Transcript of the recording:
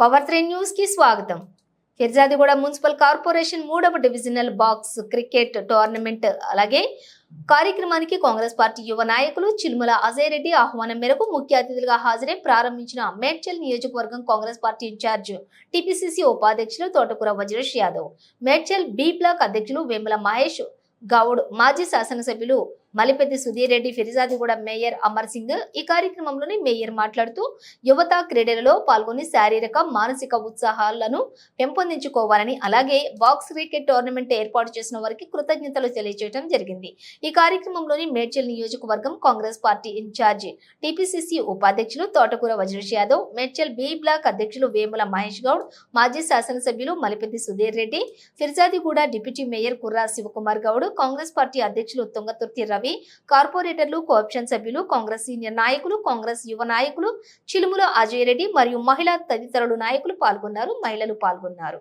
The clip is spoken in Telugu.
పవర్ త్రీ న్యూస్కి స్వాగతం. ఫిర్జాదిగూడ మున్సిపల్ కార్పొరేషన్ మూడవ డివిజనల్ బాక్స్ క్రికెట్ టోర్నమెంట్ అలాగే కార్యక్రమానికి కాంగ్రెస్ పార్టీ యువ నాయకులు చిల్ముల అజయ్ రెడ్డి ఆహ్వానం మేరకు ముఖ్య అతిథులుగా హాజరై ప్రారంభించిన మేడ్చల్ నియోజకవర్గం కాంగ్రెస్ పార్టీ ఇన్ఛార్జ్ టిపిసిసి ఉపాధ్యక్షులు తోటకూర వజ్రేష్ యాదవ్ మేడ్చల్ బి బ్లాక్ అధ్యక్షులు వేముల మహేష్ గౌడ్ మాజీ శాసనసభ్యులు మలిపెద్ది సుధీర్ రెడ్డి ఫిర్జాదిగూడ మేయర్ అమర్ సింగ్ ఈ కార్యక్రమంలోని మేయర్ మాట్లాడుతూ యువత క్రీడలలో పాల్గొని శారీరక మానసిక ఉత్సాహాలను పెంపొందించుకోవాలని అలాగే బాక్స్ క్రికెట్ టోర్నమెంట్ ఏర్పాటు చేసిన వారికి కృతజ్ఞతలు తెలియజేయడం జరిగింది. ఈ కార్యక్రమంలోని మేడ్చల్ నియోజకవర్గం కాంగ్రెస్ పార్టీ ఇన్ఛార్జి టిపిసిసి ఉపాధ్యక్షులు తోటకూర వజ్రేష్ యాదవ్ మేడ్చల్ బి బ్లాక్ అధ్యక్షులు వేముల మహేష్ గౌడ్ మాజీ శాసనసభ్యులు Malipeddi Sudheer Reddy Peerzadiguda deputy mayor Kurra Shivakumar Goud Congress party అధ్యక్షులు తుంగతుర్తి రవి కార్పొరేటర్లు కోఆప్షన్ సభ్యులు కాంగ్రెస్ సీనియర్ నాయకులు కాంగ్రెస్ యువ నాయకులు చిలుముల అజయ్ రెడ్డి మరియు మహిళా తదితరులు నాయకులు పాల్గొన్నారు మహిళలు పాల్గొన్నారు.